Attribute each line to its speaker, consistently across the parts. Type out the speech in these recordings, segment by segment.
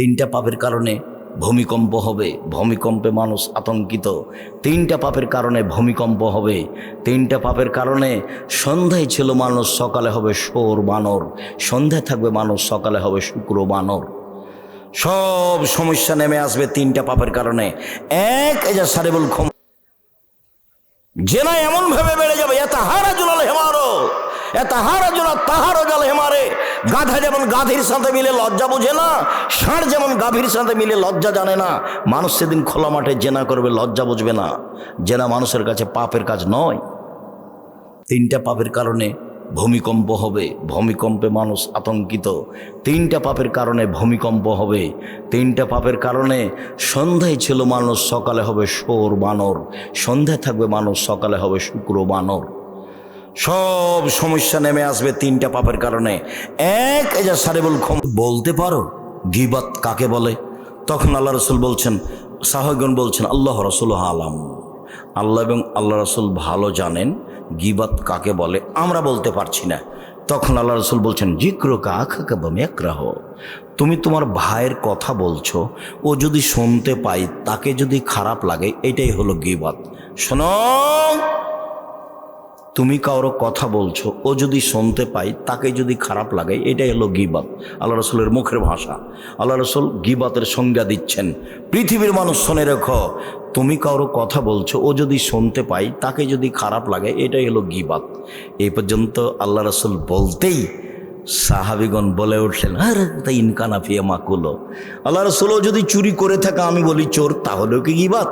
Speaker 1: তিনটা পাপের কারণে ভূমিকম্প হবে, ভূমিকম্পে মানুষ আতঙ্কিত। তিনটা পাপের কারণে ভূমিকম্প হবে, তিনটা পাপের কারণে সন্ধ্যায় ছিল মানুষ, সকালে হবে সোর বানর, সন্ধ্যায় থাকবে মানুষ, সকালে হবে শুক্র বানর। সব সমস্যা নেমে আসবে তিনটা পাপের কারণে। এক যে সারেবুল ক্ষম। জেনা এমন ভাবে বেড়ে যাবে এত হারা জুলাল হেমারো এত হারা জুলা তাহারও জল হেমারে গাধা যেমন গাধীর সাথে মিলে লজ্জা বোঝে না, ষাঁড় যেমন গাভীর সাথে মিলে লজ্জা জানে না। মানুষ সেদিন খোলা মাঠে জেনা করবে, লজ্জা বুঝবে না। জেনা মানুষের কাছে পাপের কাজ নয়। তিনটা পাপের কারণে ভূমিকম্প হবে, ভূমিকম্পে মানুষ আতঙ্কিত। তিনটা পাপের কারণে ভূমিকম্প হবে, তিনটা পাপের কারণে সন্ধ্যায় ছিল মানুষ, সকালে হবে সোর বানর। সন্ধ্যায় থাকবে মানুষ, সকালে হবে শুক্র বানর। সব সমস্যা নেমে আসবে তিনটা পাপের কারণে। এক এজা সারেবুল ক্ষম বলতে পারো, গিবাত কাকে বলে? তখন আল্লাহ রসুল বলছেন সাহগণ বলছেন, আল্লাহ রসুল আলাম। আল্লাহ এবং আল্লাহ রসুল ভালো জানেন গিবাত কাকে বলে, আমরা বলতে পারছি না। তখন আল্লাহ রসুল বলছেন, জিক্র কাকে মেকরাহ তুমি তোমার ভাইয়ের কথা বলছো, ও যদি শুনতে পাই তাকে যদি খারাপ লাগে, এটাই হলো গিবাত। শোনো তুমি কারও কথা বলছো, ও যদি শুনতে পাই তাকে যদি খারাপ লাগে, এটাই হলো গিবাত। আল্লাহ রসুলের মুখের ভাষা। আল্লাহ রসুল গিবাতের সংজ্ঞা দিচ্ছেন। পৃথিবীর মানুষ শোনে রেখো, তুমি কারও কথা বলছো, ও যদি শুনতে পাই তাকে যদি খারাপ লাগে, এটাই হলো গিবাত। এই পর্যন্ত আল্লাহ রসুল বলতেই সাহাবিগণ বলে উঠলেন আরে তাই ইনকানা ফিয়া মাকুলো। আল্লাহ রসুলও যদি চুরি করে থাকে, আমি বলি, চোর, তাহলেও কি গিবাত?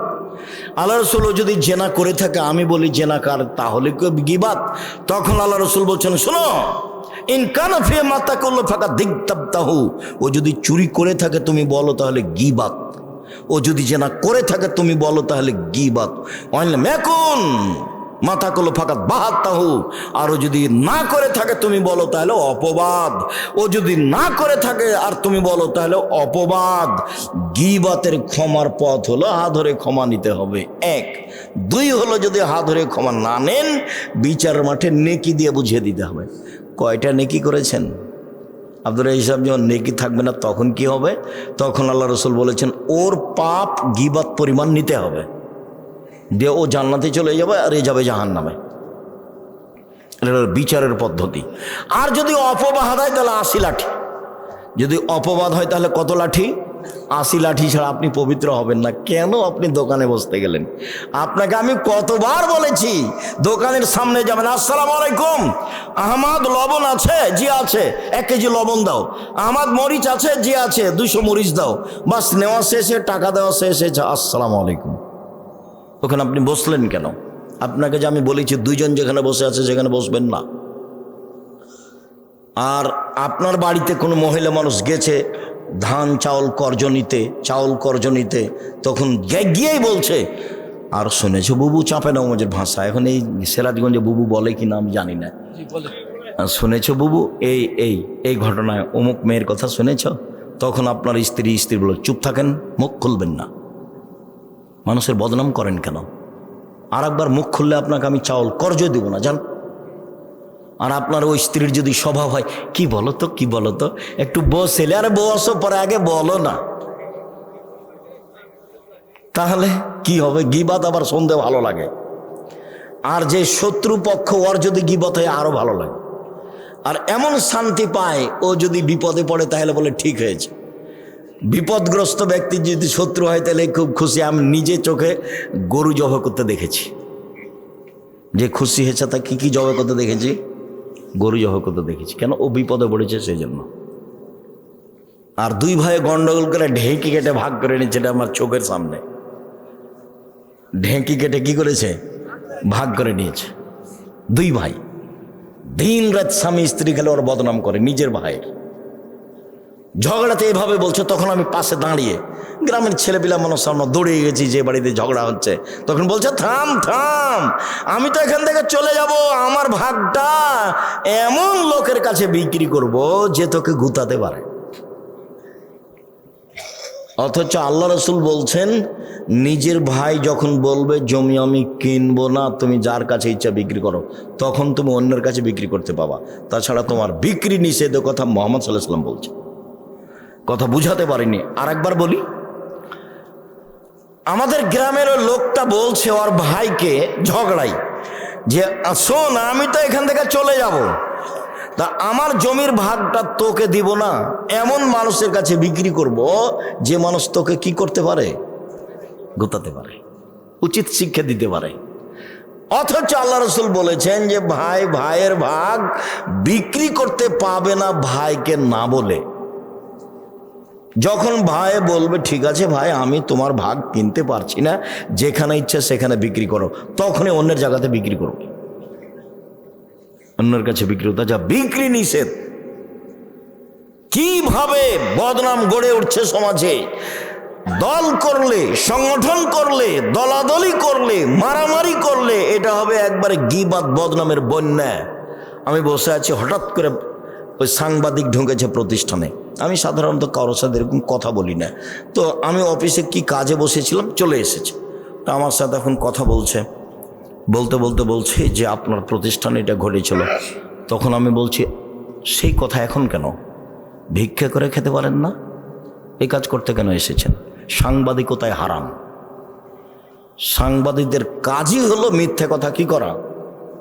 Speaker 1: আল্লাহ রসুল যদি জেনা করে থাকে, আমি বলি জেনা কার, তাহলে গিবাত। তখন আল্লাহ রসুল বলছেন, শোনো ইনকানা ফে মাতা করল ফাঁকা দিগতাবতাহু। ও যদি চুরি করে থাকে, তুমি বলো তাহলে গিবাত। ও যদি জেনা করে থাকে, তুমি বলো তাহলে গিবাত। মেকুন মাথা করল ফাঁকাত বাহাত তাহু আরও যদি না করে থাকে তুমি বলো তাহলে অপবাদ। ও যদি না করে থাকে আর তুমি বলো তাহলে অপবাদ। গিবাতের ক্ষমার পথ হলো হাত ধরে ক্ষমা নিতে হবে। এক। দুই হলো যদি হাত ধরে ক্ষমা না নেন, বিচার মাঠে নেকি দিয়ে বুঝিয়ে দিতে হবে। কয়টা নেকি করেছেন? আব্দুল হিসাব যখন নেকি থাকবে না তখন কি হবে? তখন আল্লাহ রসুল বলেছেন, ওর পাপ গিবাত পরিমাণ নিতে হবে। দিয়ে ও জান্নাতে চলে যাবে আর এ যাবে জাহান নামে এটা বিচারের পদ্ধতি। আর যদি অপবাদ হয় তাহলে আশি লাঠি। যদি অপবাদ হয় তাহলে কত লাঠি? আশি লাঠি ছাড়া আপনি পবিত্র হবেন না। কেন আপনি দোকানে বসতে গেলেন? আপনাকে আমি কতবার বলেছি, দোকানের সামনে যাবেন। আসসালামু আলাইকুম। আহমাদ লবণ আছে, জি আছে। এক কেজি লবণ দাও। আহমাদ মরিচ আছে, জি আছে। দুশো মরিচ দাও। বাস নেওয়া শেষে, টাকা দেওয়া শেষে আসসালামু আলাইকুম। ওখানে আপনি বসলেন কেন? আপনাকে যে আমি বলেছি দুইজন যেখানে বসে আছে সেখানে বসবেন না। আর আপনার বাড়িতে কোনো মহিলা মানুষ গেছে ধান চাউল কর্জ নিতে চাউল কর্জ নিতে তখন গিয়েই বলছে আর শুনেছো বুবু চাপে না আমাদের ভাষা? এখন এই সেরাজগঞ্জে বুবু বলে কি না আমি জানি না। শুনেছো বুবু এই এই এই ঘটনায় অমুক মেয়ের কথা শুনেছ? তখন আপনার স্ত্রী স্ত্রী বলে চুপ থাকেন মুখ খুলবেন না। মানুষের বদনাম করেন কেন? আর একবার মুখ খুললে আপনাকে আমি চাউল কর্জ দিব না, জান। আর আপনার ওই স্ত্রীর যদি স্বভাব হয়, কি বলো তো কি বলো তো একটু বসেলে আরে বসো পরে আগে বলো না। তাহলে কি হবে? গিবাত আবার শুনতে ভালো লাগে। আর যে শত্রু পক্ষ ওর যদি গিবত হয়, আরও ভালো লাগে। আর এমন শান্তি পায়, ও যদি বিপদে পড়ে, তাহলে বলে, ঠিক হয়েছে। বিপদগ্রস্ত ব্যক্তি যদি শত্রু হয়, তাহলে খুব খুশি। আমি নিজে চোখে গরু জব করতে দেখেছি। যে খুশি হয়েছে, তা কি কি জব করতে দেখেছি? গরু জব করতে দেখেছি। কেন? ও বিপদে পড়েছে সেই জন্য আর দুই ভাই গন্ডগোল করে ঢেঁকি কেটে ভাগ করে নিচ্ছে, এটা আমার চোখের সামনে। ঢেঁকি কেটে কি করেছে? ভাগ করে নিয়েছে। দুই ভাই। দিন রাত স্বামী স্ত্রী খেলে ওর বদনাম করে, নিজের ভাইয়ের। ঝগড়াতে এভাবে বলছে, তখন আমি পাশে দাঁড়িয়ে গ্রামের ছেলেপিলা মানুষ সামনে দৌড়িয়ে গেছি, যে বাড়িতে ঝগড়া হচ্ছে। তখন বলছে, থাম থাম, আমি তো এখান থেকে চলে যাব, আমার ভাগটা এমন লোকের কাছে বিক্রি করব যে তোকে গুতাতে পারে। অথচ আল্লাহ রসুল বলছেন, নিজের ভাই যখন বলবে, জমি আমি কিনবো না, তুমি যার কাছে ইচ্ছা বিক্রি করো, তখন তুমি অন্যের কাছে বিক্রি করতে পাবা। তাছাড়া তোমার বিক্রি নিষেধের কথা মোহাম্মদ সাল্লাহ সাল্লাম বলছে। কথা বুঝাতে পারিনি। আর একবার বলি, আমাদের গ্রামের লোকটা বলছে ওর ভাইকে ঝগড়াই, যে শোন, আমি তো এখান থেকে চলে যাব। তা আমার জমির ভাগটা তোকে দিব না, এমন মানুষের কাছে বিক্রি করব যে মানুষ তোকে কি করতে পারে? গোতাতে পারে, উচিত শিক্ষা দিতে পারে। অথচ আল্লাহ রসুল বলেছেন যে, ভাই, ভাইয়ের ভাগ বিক্রি করতে পাবে না ভাইকে না বলে। যখন ভাই বলবে, ঠিক আছে ভাই, আমি তোমার ভাগ কিনতে পারছি না, যেখানে ইচ্ছা সেখানে বিক্রি করো। তখনই অন্যের জায়গাতে বিক্রি করো। অন্যের কাছে বিক্রি হতো যা বিক্রি নিষেধ। কীভাবে বদনাম গড়ে উঠছে সমাজে? দল করলে, সংগঠন করলে, দলাদলি করলে, মারামারি করলে, এটা হবে একবারে গিবাদ বদনামের বন্যা। আমি বসে আছি, হঠাৎ করে ওই সাংবাদিক ঢুকেছে প্রতিষ্ঠানে। আমি সাধারণত কারোর সাথে এরকম কথা বলি না। তো আমি অফিসে কি কাজে বসেছিলাম? চলে এসেছে। তো আমার সাথে এখন কথা বলছে। বলতে বলতে বলছে যে আপনার প্রতিষ্ঠানে এটা ঘটেছিল। তখন আমি বলছি, সেই কথা এখন কেন? ভিক্ষা করে খেতে পারেন না? এই কাজ করতে কেন এসেছেন? সাংবাদিকতায় হারাম। সাংবাদিকদের কাজই হলো মিথ্যে কথা কি করা?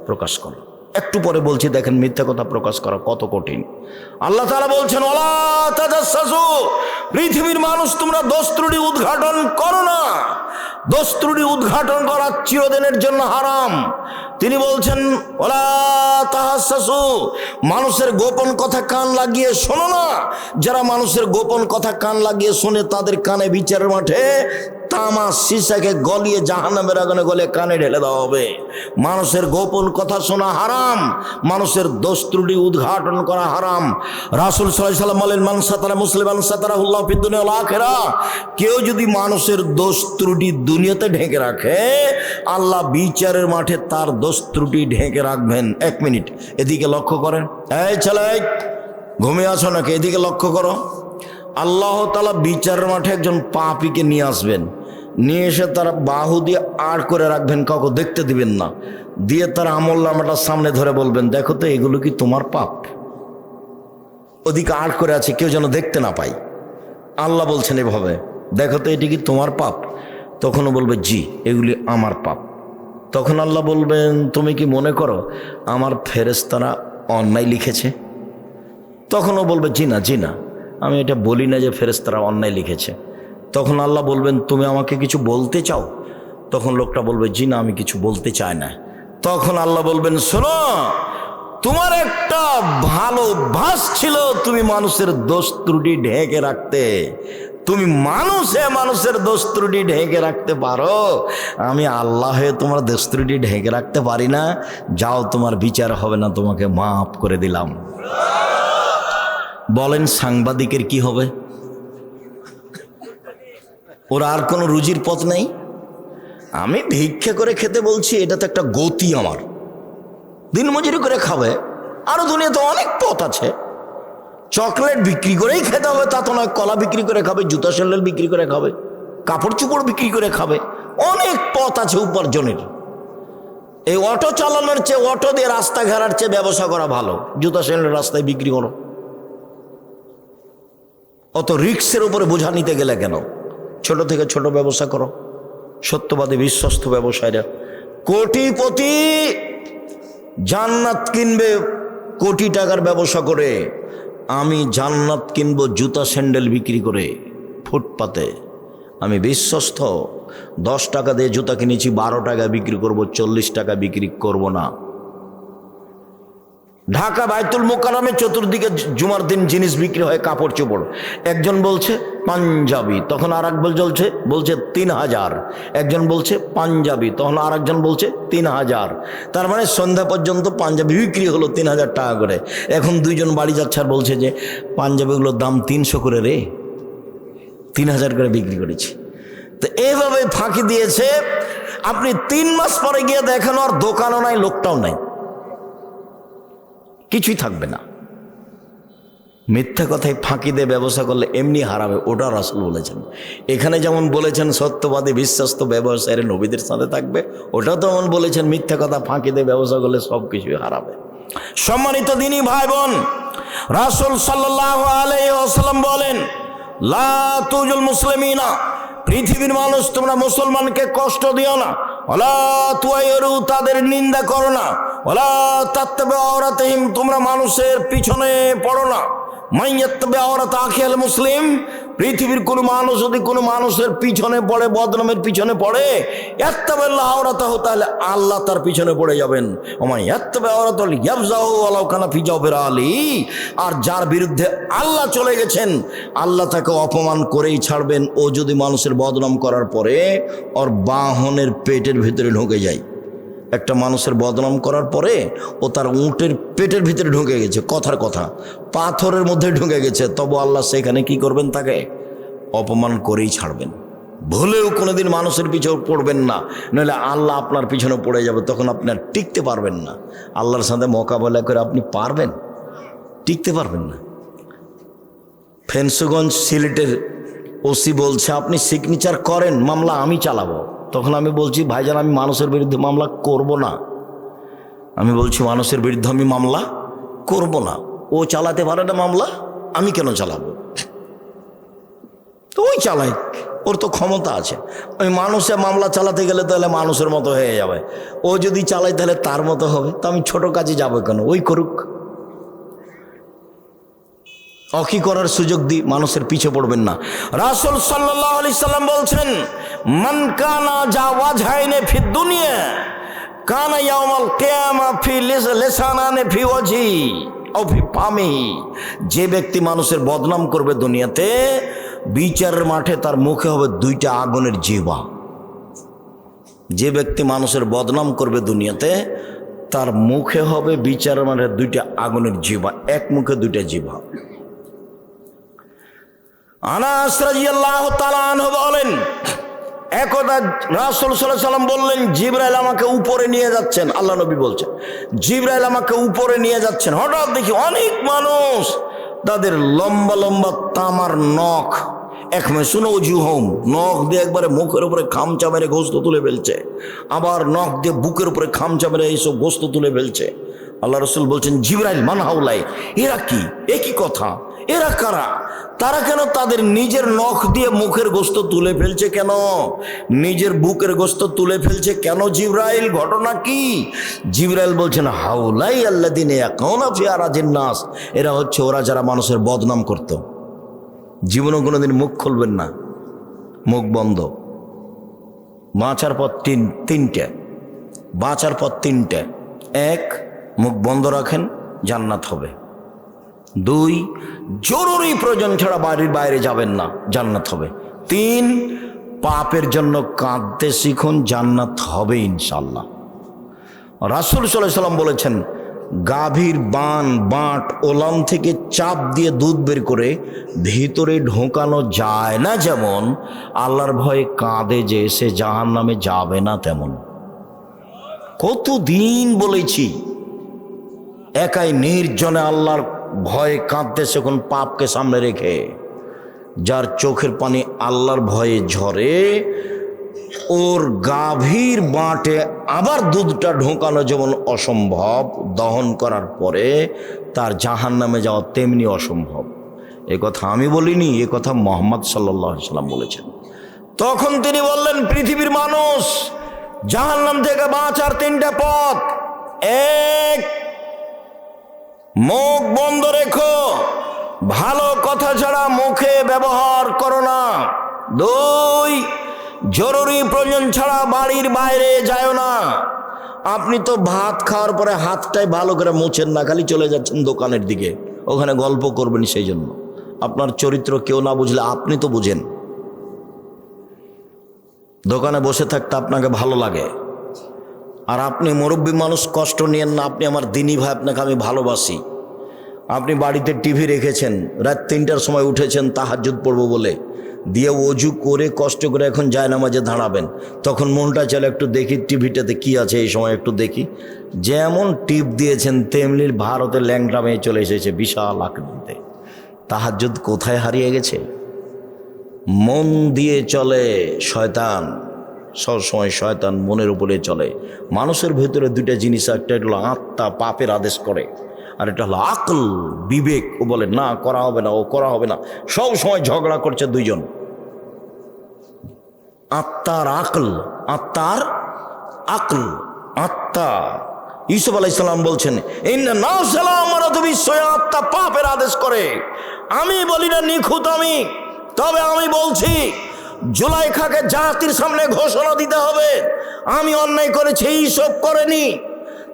Speaker 1: প্রকাশ করা একটু পরে বলছি, দেখেন মিথ্যে কথা প্রকাশ করা কত কঠিন। আল্লাহ তাআলা বলছেন পৃথিবীর মানুষ, তোমরা দোষ ত্রুটি উদ্ঘাটন করো না। দোষ ত্রুটি উদ্ঘাটন করা চিরদিনের জন্য হারাম। তিনি বলছেন, ওলা তাহাসসু মানুষের গোপন কথা কান লাগিয়ে শোনো না। যারা মানুষের গোপন কথা কান লাগিয়ে শোনে, তাদের কানে বিচারের মাঠে তামা সিসাকে গলিয়ে জাহান্নামের আগুনে গলে কানে ঢেলে দেওয়া হবে। মানুষের গোপন কথা শোনা হারাম। মানুষের দোষ ত্রুটি উদ্ঘাটন করা হারাম। রাসুল সাল্লাম বলেন মানসাতারা মুসলিম আনসাতারা উল্লাহ ফিদ্দুনিয়া আখেরা। কেউ যদি মানুষের দোষ ত্রুটি দুনিয়াতে ঢেকে রাখে, আল্লাহ বিচারের মাঠে তার দোষ ত্রুটি ঢেকে রাখবেন। এক মিনিট, এদিকে লক্ষ্য করেন। এই ছেলে, ঘুমিয়ে আসো নাকি? এদিকে লক্ষ্য করো। আল্লাহ তালা বিচারের মাঠে একজন পাপিকে নিয়ে আসবেন। নিয়ে এসে তারা বাহু দিয়ে আড় করে রাখবেন, কাউকে দেখতে দিবেন না। দিয়ে তার আমল নামাটা সামনে ধরে বলবেন, দেখো তো, এগুলো কি তোমার পাপ? ওদিকে আড় করে আছে, কেউ যেন দেখতে না পাই আল্লাহ বলছেন এভাবে, দেখো তো, এটি কি তোমার পাপ? তখনও বলবে, জি, এগুলি আমার পাপ। তখন আল্লাহ বলবেন, তুমি কি মনে করো, আমার ফেরেস্তারা অন্যায় লিখেছে? তখনও বলবে, জি না জি না। আমি এটা বলি না যে ফেরেস্তারা অন্যায় লিখেছে। তখন আল্লাহ বলবেন, তুমি আমাকে কিছু বলতে চাও? তখন লোকটা বলবে, জি না, আমি কিছু বলতে চাই না। তখন আল্লাহ বলবেন, শোনো, তোমার একটা ভালো ভাস ছিল তুমি মানুষের দোষ ত্রুটি ঢেকে রাখতে। তুমি মানুষে মানুষের দোষ ত্রুটি ঢেকে রাখতে পারো। আমি আল্লাহ হয়ে তোমার দোষ ত্রুটি ঢেকে রাখতে পারি না। যাও, তোমার বিচার হবে না, তোমাকে মাফ করে দিলাম। বলেন সাংবাদিকের কি হবে? ওর আর কোনো রুজির পথ নেই? আমি ভিক্ষা করে খেতে বলছি এটা তো একটা গতি আমার। দিনমজুরি করে খাবে, আরও দুনিয়াতে অনেক পথ আছে। চকলেট বিক্রি করেই খেতে হবে, তা তো নয়, কলা বিক্রি করে খাবে, জুতা স্যান্ডেল বিক্রি করে খাবে, কাপড় চোপড় বিক্রি করে খাবে, অনেক পথ আছে উপার্জনের। এই অটো চালানোর চেয়ে, অটো দিয়ে রাস্তা ঘেরার চেয়ে ব্যবসা করা ভালো। জুতা স্যান্ডেল রাস্তায় বিক্রি করো। অত রিক্সের উপরে বোঝা নিতে গেলে কেন? ছোট থেকে ছোট ব্যবসা করো। সত্যবাদী, বিশ্বস্ত ব্যবসায়ীরা। কোটিপতি জান্নাত কিনবে কোটি টাকার ব্যবসা করে। আমি জান্নাত কিনবো জুতা, স্যান্ডেল বিক্রি করে ফুটপাতে। আমি বিশ্বস্ত। দশ টাকা দিয়ে জুতা কিনেছি, বারো টাকা বিক্রি করব, চল্লিশ টাকা বিক্রি করব না। ঢাকা বাইতুল মোকারামে চতুর্দিকে জুমার দিন জিনিস বিক্রি হয় কাপড় চোপড়। একজন বলছে, পাঞ্জাবি। তখন আর এক বলছে বলছে তিন হাজার। একজন বলছে, পাঞ্জাবি। তখন আর একজন বলছে, তিন হাজার। তার মানে সন্ধ্যা পর্যন্ত পাঞ্জাবি বিক্রি হলো তিন হাজার টাকা করে। এখন দুইজন বাড়ি যাচ্ছে আর বলছে যে, পাঞ্জাবিগুলোর দাম তিনশো করে রে। তিন হাজার করে বিক্রি করেছি। তো এইভাবে ফাঁকি দিয়েছে। আপনি তিন মাস পরে গিয়ে দেখেন আর দোকানও নাই, লোকটাও নাই। কিছুই থাকবে না। মিথ্যা কথায় ফাঁকি দিয়ে ব্যবসা করলে এমনি হারাবে, ওটা রাসুল বলেছেন। এখানে যেমন বলেছেন, সত্যবাদী, বিশ্বাস্ত ব্যবসায়ের নবীদের সাথে থাকবে, ওটাও তেমন বলেছেন, মিথ্যা কথা ফাঁকি দিয়ে ব্যবসা করলে সব কিছুই হারাবে। সম্মানিত দিনী ভাই বোন রাসুল সাল্লাহ আলাইসাল্লাম বলেন, লা তুজুল মুসলিমিনা, পৃথিবীর মানুষ, তোমরা মুসলমানকে কষ্ট দিও না ওলা তুয়াইরু, তাদের নিন্দা করো না। ওলা তাত্তবে অরাতহিম তোমরা মানুষের পিছনে পড়ো না। মাইয়াত্তবে অরাত আখিয়াল মুসলিম, পৃথিবীর কোনো মানুষ যদি কোনো মানুষের পিছনে পড়ে, বদনামের পিছনে পড়ে এত্তাবেল্লাহ আওরাত তাহলে আল্লাহ তার পিছনে পড়ে যাবেন। ওমাই এত্তাবে আওরাত ইয়াবজাহু আলাউ কানা ফি জাওফির আলী, আর যার বিরুদ্ধে আল্লাহ চলে গেছেন, আল্লাহ তাকে অপমান করেই ছাড়বেন। ও যদি মানুষের বদনাম করার পরে, ওর বাহনের পেটের ভিতরে ঢুকে যায়। একটা মানুষের বদনাম করার পরে ও তার উঁটের পেটের ভিতরে ঢুকে গেছে, কথার কথা। পাথরের মধ্যে ঢুকে গেছে, তবু আল্লাহ সেখানে কি করবেন তাকে? অপমান করেই ছাড়বেন। ভুলেও কোনোদিন মানুষের পিছনে পড়বেন না, নইলে আল্লাহ আপনার পিছনে পড়ে যাবে, তখন আপনি আর টিকতে পারবেন না। আল্লাহর সাথে মোকাবেলা করে আপনি পারবেন? টিকতে পারবেন না। ফেন্সগঞ্জ সিলেটের ওসি বলছে, আপনি সিগনেচার করেন, মামলা আমি চালাবো। তখন আমি বলছি, ভাইজান, আমি মানুষের বিরুদ্ধে মামলা করব না। আমি বলছি, মানুষের বিরুদ্ধে আমি মামলা করব না। ও চালাতে পারে না মামলা, আমি কেন চালাবো? তো ওই চালাই, ওর তো ক্ষমতা আছে। ওই মানুষে মামলা চালাতে গেলে তাহলে মানুষের মতো হয়ে যাবে। ও যদি চালাই তাহলে তার মতো হবে। তো আমি ছোট কাজে যাব কেন? ওই করুক। অকি করার সুযোগ দিই মানুষের পিছে পড়বেন না। রাসুল সাল্লাহ আলি সাল্লাম বলছেন, মান কানা যা ওয়াজহাইনে ফি দুনিয়া, কানা কিয়ামা ফি লিসানানে ফি ওয়াজি ও ফি পামি যে ব্যক্তি মানুষের বদনাম করবে দুনিয়াতে, বিচারের মাঠে তার মুখে হবে দুইটা আগুনের জিবা যে ব্যক্তি মানুষের বদনাম করবে দুনিয়াতে, তার মুখে হবে বিচারের মাঠে দুইটা আগুনের জিবা এক মুখে দুইটা জিবা আনাস রাজিয়াল্লাহ তালান বলেন, একদা রাসুল সাল্লাহ সাল্লাম বললেন, জিব্রাইল আমাকে উপরে নিয়ে যাচ্ছেন। আল্লাহ নবী বলছেন, জিব্রাইল আমাকে উপরে নিয়ে যাচ্ছেন। হঠাৎ দেখি অনেক মানুষ তাদের লম্বা লম্বা তামার নখ, এক শুনো অজু হোম নখ দিয়ে একবারে মুখের উপরে খামচা মেরে গোস্ত তুলে ফেলছে। আবার নখ দিয়ে বুকের উপরে খামচা মেরে এইসব গোস্ত তুলে ফেলছে। আল্লাহ রসুল বলছেন, জিব্রাইল মানহাউলাই এরা কি? একই কথা? এরা কারা? তারা কেন তাদের নিজের নখ দিয়ে মুখের গোস্ত তুলে ফেলছে কেন? নিজের বুকের গোস্ত তুলে ফেলছে কেন জিব্রাইল? ঘটনা কি? জিব্রাইল বলছেন, হাউলাই আল্লা দিনে নাস। এরা হচ্ছে, ওরা যারা মানুষের বদনাম করত। জীবনে কোনোদিন মুখ খুলবেন না। মুখ বন্ধ। বাঁচার পর তিন, তিনটে। বাঁচার পর তিনটে। এক, মুখ বন্ধ রাখেন, জান্নাত হবে। দুই, জরুরি প্রয়োজন ছাড়া বাড়ির বাইরে যাবেন না, জান্নাত হবে। তিন, পাপের জন্য কাঁদতে শিখুন, জান্নাত হবে ইনশাল্লাহ রাসুল সাল্লাহ সাল্লাম বলেছেন, গাভীর বান, বাঁট, ওলাম থেকে চাপ দিয়ে দুধ বের করে ভিতরে ঢোকানো যায় না যেমন, আল্লাহর ভয়ে কাঁদে যে সে জাহান নামে যাবে না তেমন। কতদিন বলেছি, একাই নির্জনে আল্লাহর ভয়ে কাঁদতেছে কোন পাপকে সামনে রেখে, যার চোখের পানি আল্লাহর ভয়ে ঝরে, ওর গাভীর বাঁটে আবার দুধটা ঢোকানো যেমন অসম্ভব, দহন করার পরে তার জাহান নামে যাওয়া তেমনি অসম্ভব। এ কথা আমি বলিনি, এ কথা মোহাম্মদ সাল্লাম বলেছেন। তখন তিনি বললেন, পৃথিবীর মানুষ জাহান্নাম থেকে বাঁচার তিনটা পথ। এক মুখ বন্ধ রেখো। ভালো কথা ছাড়া মুখে ব্যবহার করো না। দুই, জরুরি প্রয়োজন ছাড়া বাড়ির বাইরে যায় না। আপনি তো ভাত খাওয়ার পরে হাতটাই ভালো করে মুছেন না, খালি চলে যাচ্ছেন দোকানের দিকে। ওখানে গল্প করবেন সেই জন্য। আপনার চরিত্র কেউ না বুঝলে আপনি তো বুঝেন। দোকানে বসে থাকতে আপনাকে ভালো লাগে। আর আপনি মুরব্বী মানুষ কষ্ট নিয়েন না, আপনি আমার দিনই ভাই, আপনাকে আমি ভালোবাসি। আপনি বাড়িতে টিভি রেখেছেন, রাত তিনটার সময় উঠেছেন তাহাজুদ পড়ব বলে। দিয়ে অজু করে, কষ্ট করে এখন যায় নামাজে দাঁড়াবেন। তখন মনটা চলে একটু দেখি, টিভিটাতে কি আছে এই সময় একটু দেখি। যেমন টিপ দিয়েছেন, তেমনি ভারতের ল্যাংটা মেয়ে চলে এসেছে বিশাল আকৃতিতে। তাহাজুদ কোথায় হারিয়ে গেছে? মন দিয়ে চলে, শয়তান। সবসময় শয়তান মনের উপরে চলে। মানুষের ভেতরে দুইটা জিনিস, একটা হলো আত্মা, পাপের আদেশ করে, আর এটা হলো আকল, বিবেক। ও বলে, না, করা হবে না, ও করা হবে না। সব সময় ঝগড়া করছে দুইজন। আত্মার আকল আত্মার আকল, আত্মা। ইসুফ আলাইসাল্লাম বলছেন, ইন্না নাও সালাম বিশ্বয়, আত্মা পাপের আদেশ করে। আমি বলি না নিখুঁত আমি, তবে আমি বলছি জুলাইখাকে জাতির সামনে ঘোষণা দিতে হবে। আমি অন্যায় করেছি, এইসব করেনি।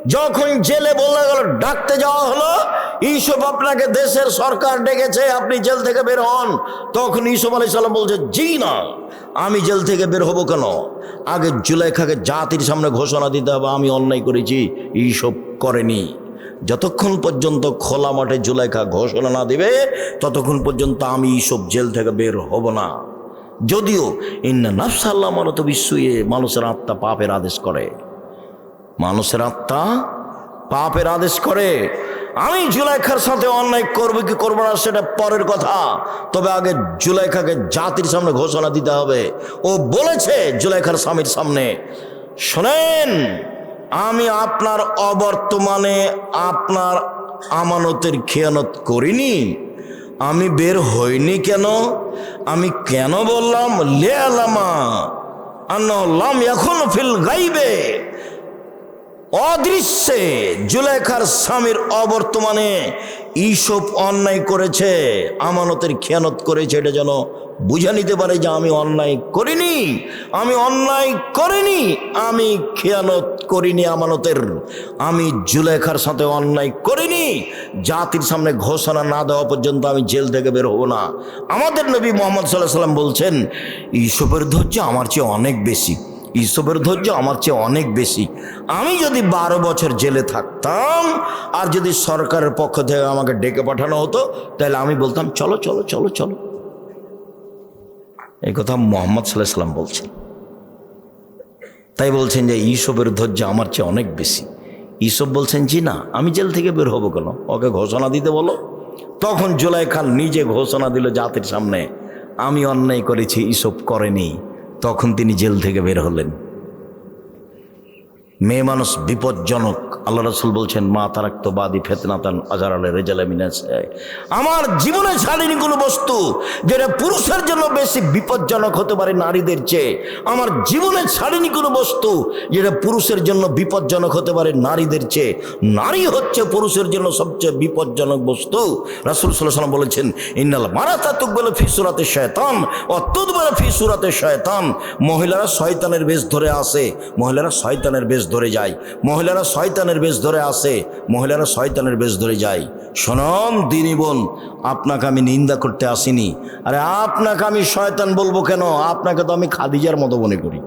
Speaker 1: যখন জেলে বলা গেল, ডাকতে যাওয়া হলো ইসব আপনাকে দেশের সরকার ডেকেছে, আপনি জেল থেকে বের হন। তখন ইসব আলাই সাল্লাম বলছে, জি না, আমি জেল থেকে বের হব কেন? আগে জুলাইখাকে জাতির সামনে ঘোষণা দিতে হবে, আমি অন্যায় করেছি, এইসব করেনি। যতক্ষণ পর্যন্ত খোলা মাঠে জুলাইখা ঘোষণা না দিবে, ততক্ষণ পর্যন্ত আমি এইসব জেল থেকে বের হব না। যদিও, ইন্না নাফসাল্লাহ মানত বিশ্বয়ে মানুষের আত্মা পাপের আদেশ করে। মানুষের আত্মা পাপের আদেশ করে। আমি জুলাইখার সাথে অন্যায় করব কি করব না সেটা পরের কথা। তবে আগে জুলাইখাকে জাতির সামনে ঘোষণা দিতে হবে। ও বলেছে জুলাইখার স্বামীর সামনে, শোনেন, আমি আপনার অবর্তমানে আপনার আমানতের খেয়ানত করিনি। আমি বের হইনি কেন? আমি কেন বললাম, লে আলামা আনলাম এখন ফিল গাইবে। অদৃশ্যে জুলেখার স্বামীর অবর্তমানে ইসব অন্যায় করেছে, আমানতের খেয়ানত করেছে, এটা যেন বুঝে নিতে পারে যে আমি অন্যায় করিনি, আমি অন্যায় করিনি, আমি খেয়ানত করিনি আমানতের, আমি জুলেখার সাথে অন্যায় করিনি, জাতির সামনে ঘোষণা না দেওয়া পর্যন্ত আমি জেল থেকে বের হব না। আমাদের নবী মোহাম্মদ সাল্লাহ সাল্লাম বলছেন এইসবের ধৈর্য আমার চেয়ে অনেক বেশি ইসবের ধৈর্য আমার চেয়ে অনেক বেশি। আমি যদি বারো বছর জেলে থাকতাম, আর যদি সরকারের পক্ষ থেকে আমাকে ডেকে পাঠানো হতো, তাহলে আমি বলতাম, চলো চলো চলো চলো। এই কথা মোহাম্মদ সাল্লাহ সাল্লাম বলছেন। তাই বলছেন যে ইসবের ধৈর্য আমার চেয়ে অনেক বেশি। ইসব বলছেন, জি না, আমি জেল থেকে বের হব কেন? ওকে ঘোষণা দিতে বলো। তখন জুলাই খান নিজে ঘোষণা দিল জাতির সামনে, আমি অন্যায় করেছি ইসব করেনি। তখন তিনি জেল থেকে বের হলেন। মেয়ে মানুষ বিপজ্জনক। আল্লাহ রসুল বলছেন, মা তারাক্ত বাদি ফেতনাতান আজার আলে রেজালামিনাছে আমার জীবনে ছাড়িনি কোনো বস্তু যেটা পুরুষের জন্য বেশি বিপজ্জনক হতে পারে নারীদের চেয়ে। আমার জীবনে ছাড়িনি কোনো বস্তু যেটা পুরুষের জন্য বিপজ্জনক হতে পারে নারীদের চেয়ে। নারী হচ্ছে পুরুষের জন্য সবচেয়ে বিপজ্জনক বস্তু। রাসুল সাল্লাম বলেছেন, ইন্নাল মারাতা তুকবেল ফি সুরাতে শয়তান অত্যুদবেল ফি সুরাতে শয়তান। মহিলারা শয়তানের বেশ ধরে আসে, মহিলারা শয়তানের বেশ ধরে যায়। মহিলারা শয়তানের বেশ ধরে আসে মহিলারা শয়তানের বেশ ধরে যায়। শোনম দিনী বোন, আপনাকে আমি নিন্দা করতে আসিনি। আরে আপনাকে আমি শয়তান বলব কেন? আপনাকে তো আমি খাদিজার মতো মনে করি।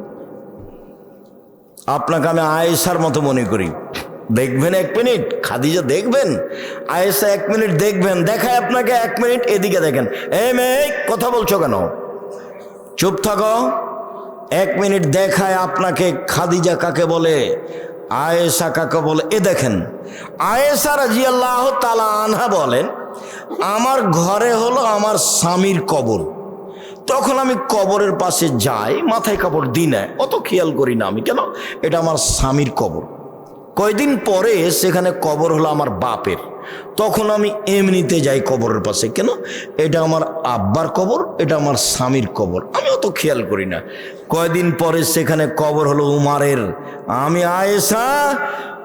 Speaker 1: আপনাকে আমি আয়েসার মতো মনে করি। দেখবেন এক মিনিট, খাদিজা দেখবেন? আয়েসা এক মিনিট দেখবেন, দেখায় আপনাকে, এক মিনিট এদিকে দেখেন। এ মেয়ে, কথা বলছো কেন? চুপ থাকো। এক মিনিট দেখায় আপনাকে খাদিজা কাকে বলে, আয়েশা কাকে বলে, এ দেখেন, আয়েশা রাজিয়াল্লাহ তালা আনহা বলেন, আমার ঘরে হলো আমার স্বামীর কবর। তখন আমি কবরের পাশে যাই, মাথায় কাপড় দিই না, অত খেয়াল করি না আমি, কেন? এটা আমার স্বামীর কবর। কয়দিন পরে সেখানে কবর হলো আমার বাপের। তখন আমি এমনিতে যাই কবরের পাশে, কেন? এটা আমার আব্বার কবর, এটা আমার স্বামীর কবর, আমি অত খেয়াল করি না। কয়দিন পরে সেখানে কবর হলো উমারের। আমি আয়েসা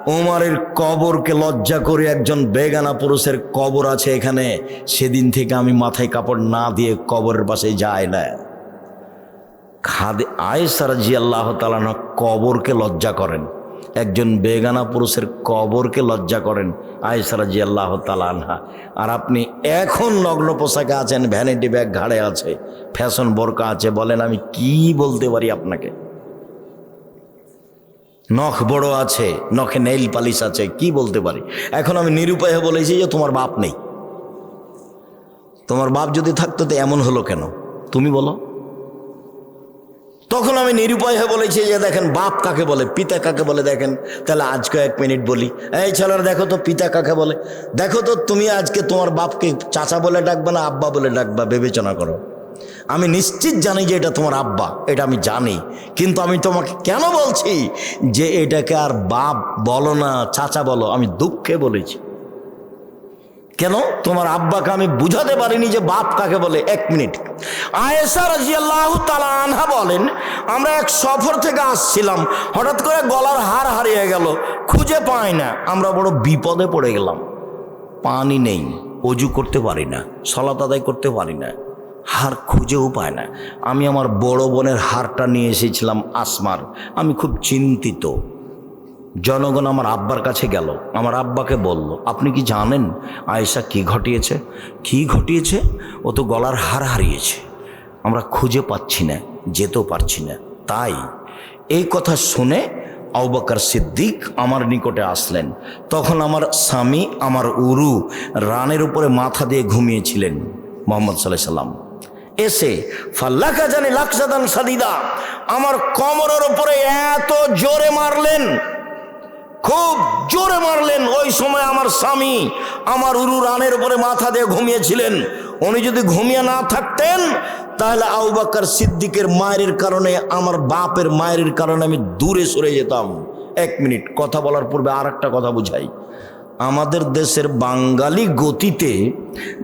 Speaker 1: উমারের কবরকে লজ্জা করে একজন বেগানা পুরুষের কবর আছে এখানে। সেদিন থেকে আমি মাথায় কাপড় না দিয়ে কবরের পাশে যাই না। খাদে আয়েসারা জিয়াল্লাহ তালানা কবরকে লজ্জা করেন। একজন বেগানা পুরুষের কবরকে লজ্জা করেন আয়েসারা জি আল্লাহ তালানহা আর আপনি এখন নগ্ন পোশাকে আছেন ভ্যানিটি ব্যাগ ঘাড়ে আছে ফ্যাশন বোরকা আছে, বলেন আমি কি বলতে পারি আপনাকে? নখ বড় আছে, নখে নেইল পালিশ আছে, কি বলতে পারি? এখন আমি নিরুপায় বলেছি যে তোমার বাপ নেই। তোমার বাপ যদি থাকতো তো এমন হলো কেন? তুমি বলো। তখন আমি নিরুপায় হয়ে বলেছি যে দেখেন, বাপ কাকে বলে, পিতা কাকে বলে দেখেন, তাহলে আজকে এক মিনিট বলি। এই ছেলেরা, দেখো তো পিতা কাকে বলে, দেখো তো তুমি আজকে তোমার বাপকে চাচা বলে ডাকবে না, আব্বা বলে ডাকবা, বিবেচনা করো। আমি নিশ্চিত জানি যে এটা তোমার আব্বা, এটা আমি জানি, কিন্তু আমি তোমাকে কেন বলছি যে এটাকে আর বাপ বলো না, চাচা বলো, আমি দুঃখে বলেছি। কেন? তোমার আব্বাকে আমি বুঝাতে পারিনি যে বাপ কাকে বলে। এক মিনিট। আয়েসা রাজিয়াল্লাহ তালা আনহা বলেন, আমরা এক সফর থেকে আসছিলাম। হঠাৎ করে গলার হার হারিয়ে গেল। খুঁজে পাই না। আমরা বড় বিপদে পড়ে গেলাম। পানি নেই। অজু করতে পারি না। সলাত আদায় করতে পারি না। হার খুঁজেও পায় না। আমি আমার বড় বোনের হারটা নিয়ে এসেছিলাম আসমার। আমি খুব চিন্তিত। জনগণ আমার আব্বার কাছে গেল। আমার আব্বাকে বলল, আপনি কি জানেন আয়েশা কি ঘটিয়েছে? কি ঘটিয়েছে? ও তো গলার হার হারিয়েছে। আমরা খুঁজে পাচ্ছি না, যেতেও পারছি না। তাই এই কথা শুনে আউবাকার সিদ্দিক আমার নিকটে আসলেন। তখন আমার স্বামী আমার উরু রানের উপরে মাথা দিয়ে ঘুমিয়েছিলেন মোহাম্মদ সাল্লাহ সাল্লাম। এসে, ফাল্লাকা জানি লাকসাদান সাদিদা, আমার কমরের উপরে এত জোরে মারলেন খুব জোরে মারলেন। ওই সময় আমার স্বামী আমার উরু রানের উপরে মাথা দিয়ে ঘুমিয়েছিলেন। উনি যদি ঘুমিয়ে না থাকতেন, তাহলে আউবাক্কার সিদ্দিকের মায়ের কারণে, আমার বাপের মায়ের কারণে আমি দূরে সরে যেতাম। এক মিনিট, কথা বলার পূর্বে আর কথা বুঝাই। আমাদের দেশের বাঙালি গতিতে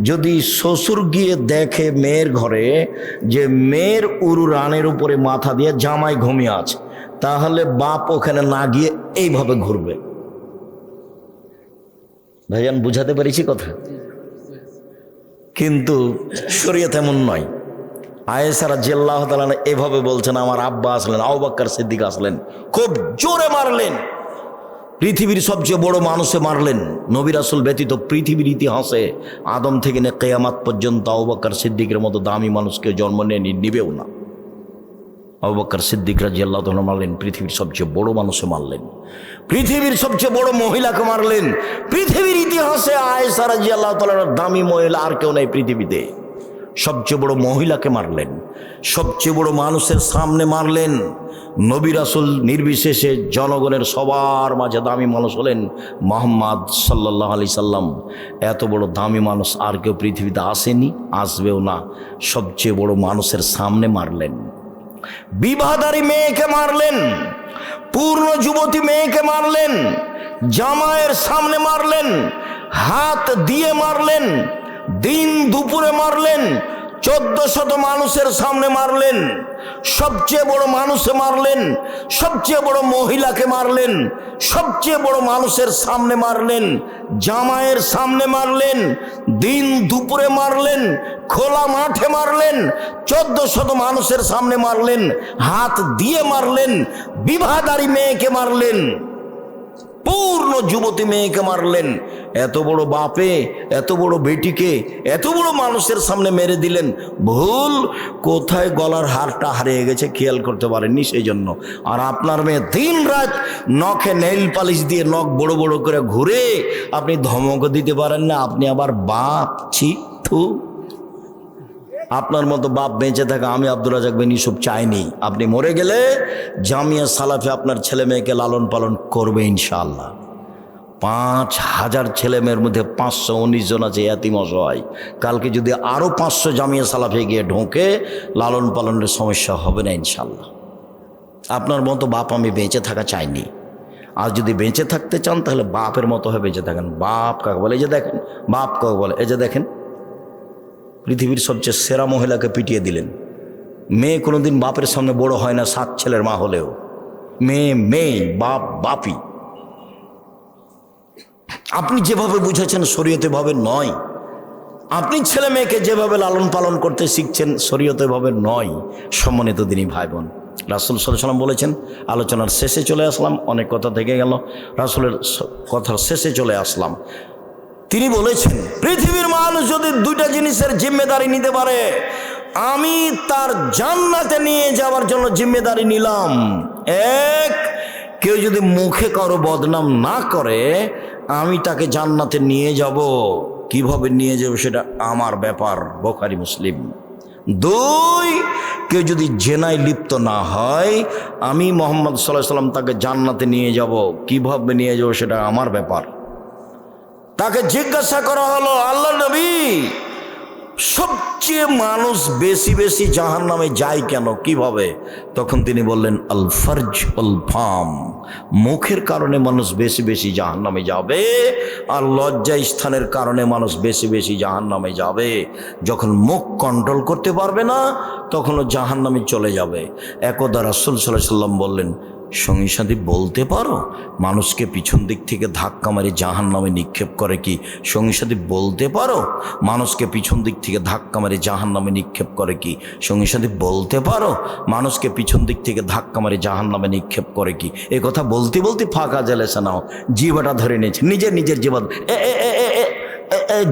Speaker 1: যদি শ্বশুর গিয়ে দেখে মেয়ের ঘরে যে মেয়ের উরু রানের উপরে মাথা দিয়ে জামাই ঘুমিয়ে আছে তাহলে বাপ ওখানে না গিয়ে এইভাবে ঘুরবে। ভাইজান, বুঝাতে পেরেছি কথা? কিন্তু শরীয়ত এমন নয়। আয়েসারা জেল্লাহ এভাবে বলছেন, আমার আব্বা আসলেন আউবাক্কার সিদ্দিক আসলেন, খুব জোরে মারলেন। পৃথিবীর সবচেয়ে বড় মানুষে মারলেন। নবী রাসুল ব্যতীত পৃথিবীর ইতিহাসে আদম থেকে নে কেয়ামাত পর্যন্ত আউবাক্কার সিদ্দিকের মতো দামি মানুষকে জন্ম নিয়ে নি- নিবেও না। আবুবকর সিদ্দিক রাজি আল্লাহ মারলেন, পৃথিবীর সবচেয়ে বড় মানুষে মারলেন। পৃথিবীর সবচেয়ে বড় মহিলাকে মারলেন। পৃথিবীর ইতিহাসে আয়েশা রাজি আল্লাহ তালার দামি মহিলা আর কেউ নেই পৃথিবীতে। সবচেয়ে বড় মহিলাকে মারলেন। সবচেয়ে বড় মানুষের সামনে মারলেন। নবী রাসুল নির্বিশেষে জনগণের সবার মাঝে দামি মানুষ হলেন মোহাম্মদ সাল্লাহ আলি সাল্লাম। এত বড় দামি মানুষ আর কেউ পৃথিবীতে আসেনি, আসবেও না। সবচেয়ে বড় মানুষের সামনে মারলেন। বিবাহদারী মেয়েকে মারলেন, পূর্ণ যুবতী মেয়েকে মারলেন জামায়ের সামনে মারলেন, হাত দিয়ে মারলেন, দিন দুপুরে মারলেন চোদ্দ শত মানুষের সামনে মারলেন। সবচেয়ে বড় মানুষে মারলেন, সবচেয়ে বড় মহিলাকে মারলেন, সবচেয়ে বড় মানুষের সামনে মারলেন জামায়ের সামনে মারলেন, দিন দুপুরে মারলেন, খোলা মাঠে মারলেন চোদ্দ শত মানুষের সামনে মারলেন, হাত দিয়ে মারলেন বিবাহদারী মেয়েকে মারলেন। পূর্ণ যুবতী মেয়েকে মারলেন। এত বড় বাপে, এত বড় বেটিকে, এত বড় মানুষের সামনে মেরে দিলেন। ভুল, কোথায় গলার হারটা হারিয়ে গেছে খেয়াল করতে পারেননি সেই জন্য আর আপনার মেয়ে দিন রাত নখে নেইল পালিশ দিয়ে নখ বড় বড় করে ঘুরে আপনি ধমক দিতে পারেন না, আপনি আবার বাপ ছি, থু। আপনার মতো বাপ বেঁচে থাকা আমি আব্দুল রাজাক বিন ইউসুফ চাইনি। আপনি মরে গেলে জামিয়া সালাফে আপনার ছেলে মেয়েকে লালন পালন করবে ইনশাআল্লাহ। পাঁচ হাজার ছেলে মেয়ের মধ্যে পাঁচশো উনিশ জন আছে, এতিম অসহায়। কালকে যদি আরও পাঁচশো জামিয়া সালাফে গিয়ে ঢোকে, লালন পালনের সমস্যা হবে না ইনশাল্লাহ আপনার মতো বাপ আমি বেঁচে থাকা চাইনি। আর যদি বেঁচে থাকতে চান, তাহলে বাপের মতো হয়ে বেঁচে থাকেন। বাপ কাকে বলে? এই যে দেখেন, বাপ কাকে বলে? এই যে দেখেন পৃথিবীর সবচেয়ে সেরা মহিলাকে পিটিয়ে দিলেন। মেয়ে কোনোদিন বাপের সামনে বড় হয় না সাত ছেলের মা হলেও। মেয়ে মেয়ে, বাপ বাপি আপনি যেভাবে বুঝেছেন শরীয়তে ভাবে নয়। আপনি ছেলে মেয়েকে যেভাবে লালন পালন করতে শিখছেন, শরীয়তে ভাবে নয়, সম্মানিত দিনই ভাই বোন রাসুল সাল্লাম বলেছেন, আলোচনার শেষে চলে আসলাম, অনেক কথা থেকে গেল। রাসুলের কথার শেষে চলে আসলাম। তিনি বলেছেন, পৃথিবীর মানুষ যদি দুইটা জিনিসের জিম্মেদারি নিতে পারে, আমি তার জান্নাতে নিয়ে যাওয়ার জন্য জিম্মেদারি নিলাম। এক, কেউ যদি মুখে কারও বদনাম না করে, আমি তাকে জান্নাতে নিয়ে যাব। কীভাবে নিয়ে যাব সেটা আমার ব্যাপার, বোখারি মুসলিম। দুই, কেউ যদি জেনায় লিপ্ত না হয়, আমি মোহাম্মদ সাল্লাহ সাল্লাম তাকে জান্নাতে নিয়ে যাব। কীভাবে নিয়ে যাব সেটা আমার ব্যাপার। তাকে জিজ্ঞাসা করা হলো, আল্লাহ নবী, সবচেয়ে মানুষ বেশি বেশি জাহান নামে যায় কেন? কীভাবে? তখন তিনি বললেন আল ফর্জ আল ফাম মুখের কারণে মানুষ বেশি বেশি জাহান নামে যাবে আর লজ্জা স্থানের কারণে মানুষ বেশি বেশি জাহান নামে যাবে। যখন মুখ কন্ট্রোল করতে পারবে না তখন ও জাহান নামে চলে যাবে। একদা রাসুল সাল্লাহ সাল্লাম বললেন সঙ্গী সাথী বলতে পারো? মানুষকে পিছন দিক থেকে ধাক্কা মারি জাহান নামে নিক্ষেপ করে কি? সঙ্গী সাথী বলতে পারো? মানুষকে পিছন দিক থেকে ধাক্কা মারি জাহান নামে নিক্ষেপ করে কি? সঙ্গী সাথী বলতে পারো? মানুষকে পিছন দিক থেকে ধাক্কা মারি জাহান নামে নিক্ষেপ করে কি? এ কথা বলতে বলতে ফাঁকা জেলেছে নাও। জিবাটা ধরে নিয়েছে। নিজের নিজের জীবা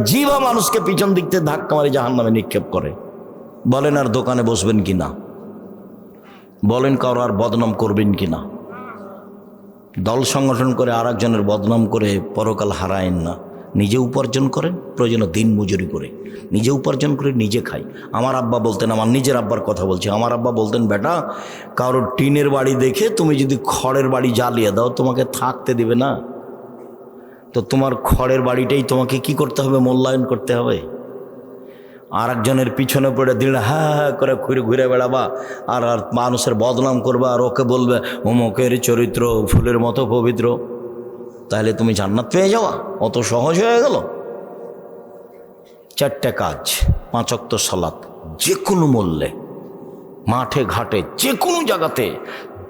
Speaker 1: জিবা মানুষকে পিছন দিক থেকে ধাক্কা মারি জাহান নামে নিক্ষেপ করে। বলেন আর দোকানে বসবেন কি না? বলেন কারও আর বদনাম করবেন কি না? দল সংগঠন করে আর একজনের বদনাম করে পরকাল হারায়েন না। নিজে উপার্জন করেন, প্রয়োজনে দিন মজুরি করে। নিজে উপার্জন করে নিজে খাই আমার আব্বা বলতেন, আমার নিজের আব্বার কথা বলছি। আমার আব্বা বলতেন, বেটা কারোর টিনের বাড়ি দেখে তুমি যদি খড়ের বাড়ি জ্বালিয়ে দাও, তোমাকে থাকতে দেবে না। তো তোমার খড়ের বাড়িটাই তোমাকে কি করতে হবে? মূল্যায়ন করতে হবে? আর একজনের পিছনে পড়ে দিন হ্যাঁ করে ঘুরে ঘুরে বেড়াবা। আর আর মানুষের বদনাম করবা, আর ওকে বলবে, অমুকের চরিত্র ফুলের মতো পবিত্র। তাহলে তুমি জান্নাত পেয়ে যাওয়া। অত সহজ হয়ে গেল। চারটে কাজ পাঁচক্ত সালাত যে কোনো মূল্যে, মাঠে, ঘাটে যে কোনো জায়গাতে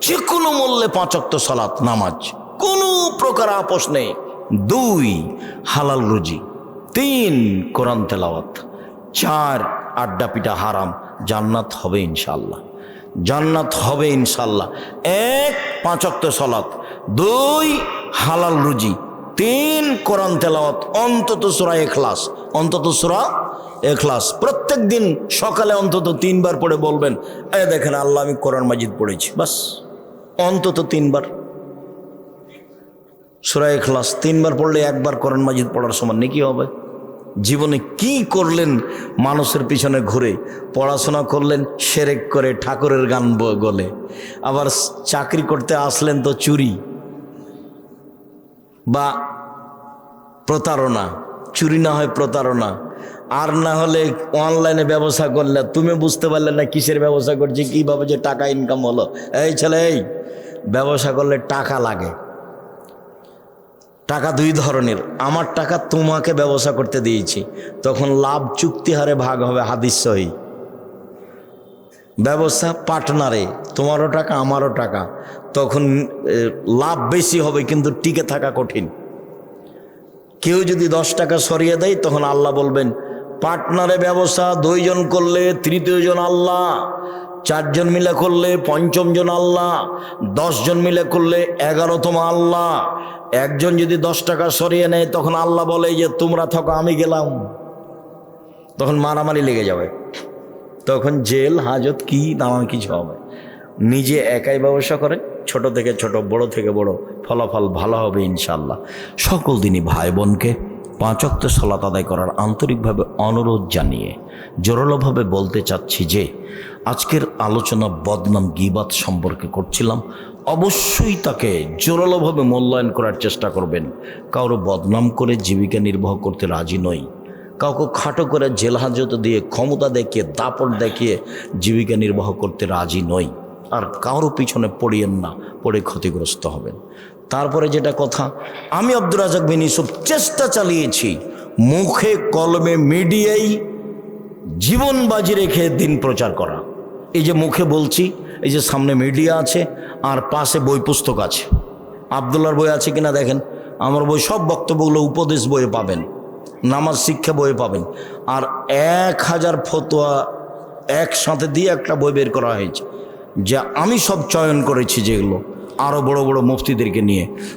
Speaker 1: যে কোনো মূল্যে পাঁচক্ত সালাত, নামাজ, কোনো প্রকার আপোষ নেই। দুই, হালাল রুজি। তিন, কোরআন তেলাওয়াত। চার আড্ডা পিঠা হারাম। জান্নাত হবে ইনশাল্লাহ জান্নাত হবে ইনশাল্লাহ এক পাঁচক্ত সলাত। দুই, হালাল রুজি। তিন, কোরআন তেলাওয়াত। অন্তত সুরা এখলাস অন্তত সুরা এখলাস প্রত্যেক দিন সকালে অন্তত তিনবার পড়ে বলবেন, এ দেখেন আল্লাহ, আমি কোরআন মাজিদ পড়েছি। বাস, অন্তত তিনবার। সুরা এখলাস তিনবার পড়লে একবার কোরআন মাজিদ পড়ার সমান নাকি হবে? জীবনে কি করলেন? মানুষের পিছনে ঘুরে পড়াশোনা করলেন, সেরেক করে ঠাকুরের গান গলে। আবার চাকরি করতে আসলেন তো চুরি বা প্রতারণা। চুরি না হয় প্রতারণা। আর না হলে অনলাইনে ব্যবসা করলে, তুমি বুঝতে পারলে না কিসের ব্যবসা করছি, কীভাবে যে টাকা ইনকাম হলো। এই ছেলে, এই ব্যবসা করলে টাকা লাগে। টাকা দুই ধরনের। আমার টাকা তোমাকে ব্যবসা করতে দিয়েছি। তখন লাভ চুক্তি হারে ভাগ হবে হাদিস সহি। ব্যবসা পার্টনারে, তোমারও টাকা, আমারও টাকা। তখন লাভ বেশি হবে কিন্তু টিকে থাকা কঠিন। কেউ যদি দশ টাকা সরিয়ে দেয়, তখন আল্লাহ বলবেন, পার্টনারে ব্যবসা, দুইজন করলে তৃতীয় জন আল্লাহ। চারজন মিলে করলে পঞ্চম জন আল্লাহ, দশজন মিলে করলে এগারোতম আল্লাহ। একজন যদি দশ টাকা সরিয়ে নেয়, তখন আল্লাহ বলে যে তোমরা থাকো, আমি গেলাম। তখন মারামারি লেগে যাবে। তখন জেল, হাজত কি নানান কিছু হবে। নিজে একাই ব্যবসা করে, ছোট থেকে ছোট, বড় থেকে বড়, ফলাফল ভালো হবে ইনশাল্লাহ সকল দিনই ভাই বোনকে পাঁচক্ত সলাত আদায় করার আন্তরিকভাবে অনুরোধ জানিয়ে জোরালোভাবে বলতে চাচ্ছি যে, আজকের আলোচনা বদনাম গিবাত সম্পর্কে করছিলাম। অবশ্যই তাকে জোরালোভাবে মূল্যায়ন করার চেষ্টা করবেন। কারও বদনাম করে জীবিকা নির্বাহ করতে রাজি নই। কাউকে খাটো করে জেল হাজত দিয়ে ক্ষমতা দেখিয়ে, দাপট দেখিয়ে জীবিকা নির্বাহ করতে রাজি নই। আর কারও পিছনে পড়িয়েন না, পড়ে ক্ষতিগ্রস্ত হবেন। তারপরে যেটা কথা, আমি আব্দুর রাজাক বিন ইউসুফ চেষ্টা চালিয়েছি, মুখে কলমে মিডিয়াই জীবন বাজি রেখে দিন প্রচার করা। এই যে মুখে বলছি, এই যে সামনে মিডিয়া আছে, আর পাশে বই পুস্তক আছে। আবদুল্লার বই আছে কিনা দেখেন, আমার বই সব বক্তব্যগুলো উপদেশ বইয়ে পাবেন, নামাজ শিক্ষা বইয়ে পাবেন। আর এক হাজার ফতোয়া একসাথে দিয়ে একটা বই বের করা হয়েছে, যা আমি সব চয়ন করেছি যেগুলো। আরও বড় বড় মুফতিদেরকে নিয়ে।